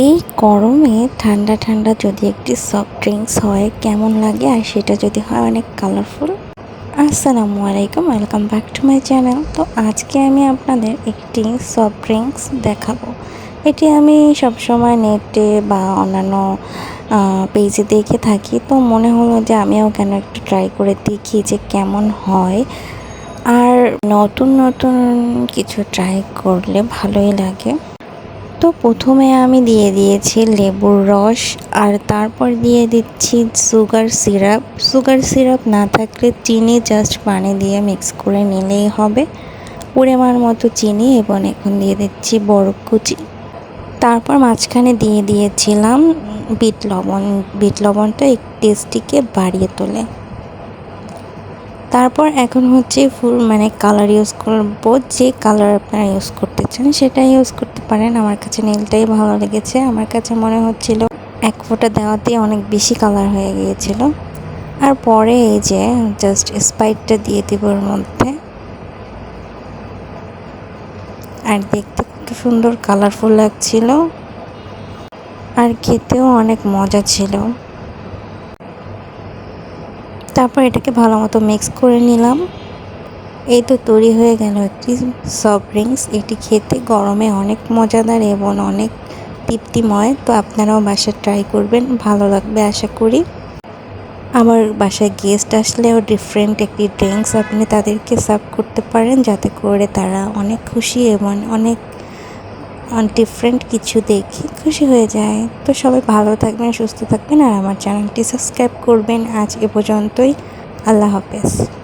এই গরমে ঠান্ডা ঠান্ডা যদি একটি সফট ড্রিঙ্কস হয়, কেমন লাগে? আর সেটা যদি হয় অনেক কালারফুল আসসালামু আলাইকুম welcome back to my channel তো আজকে আমি আপনাদের একটি সফট ড্রিঙ্কস দেখাবো। এটি আমি সবসময় নেটে বা অন্যান্য পেজে দেখে থাকি। তো মনে হলো যে আমিও কেন একটু ট্রাই করে দেখি যে কেমন হয়। আর নতুন নতুন কিছু ট্রাই করলে ভালোই লাগে। তো প্রথমে আমি দিয়ে দিয়েছি লেবুর রস আর তারপর দিয়ে দিচ্ছি সুগার সিরাপ। সুগার সিরাপ না থাকলে চিনি জাস্ট পানি দিয়ে মিক্স করে নিলেই হবে। পরিমাণ মতো চিনি এবং এখন দিয়ে দিচ্ছি বরফ কুচি। তারপর মাঝখানে দিয়ে দিয়েছিলাম বিট লবণ। বিট লবণটা টেস্টিকে বাড়িয়ে তোলে। তারপর এখন হচ্ছে ফুল মানে কালার ইউজ করব, যে কালার আপনারা ইউজ করতে চান সেটা ইউজ করতে পারেন। আমার কাছে নীলটাই ভালো লেগেছে। আমার কাছে মনে হচ্ছিল এক ফোঁটা দেওয়াতে অনেক বেশি কালার হয়ে গিয়েছিল। আর পরে এই যে জাস্ট স্পাইটটা দিয়ে দিব ওর মধ্যে। আর দেখতে কত সুন্দর কালারফুল লাগছিল। আর খেতেও অনেক মজা ছিল। তারপর এটাকে ভালো মতো মিক্স করে নিলাম। এই তো তৈরি হয়ে গেল একটি সফট ড্রিঙ্কস এটি খেতে গরমে অনেক মজাদার এবং অনেক তৃপ্তিময়। তো আপনারাও বাসায় ট্রাই করবেন, ভালো লাগবে আশা করি। আমার বাসায় গেস্ট আসলেও ডিফারেন্ট একটি ড্রিঙ্কস আপনি তাদেরকে সার্ভ করতে পারেন, যাতে করে তারা অনেক খুশি এবং অনেক ডিফারেন্ট কিছু দেখি খুশি হয়ে যায়। তো সবাই ভালো থাকবেন, সুস্থ থাকবেন আর আমার চ্যানেলটি সাবস্ক্রাইব করবেন। আজ এ পর্যন্তই। আল্লাহ হাফেজ।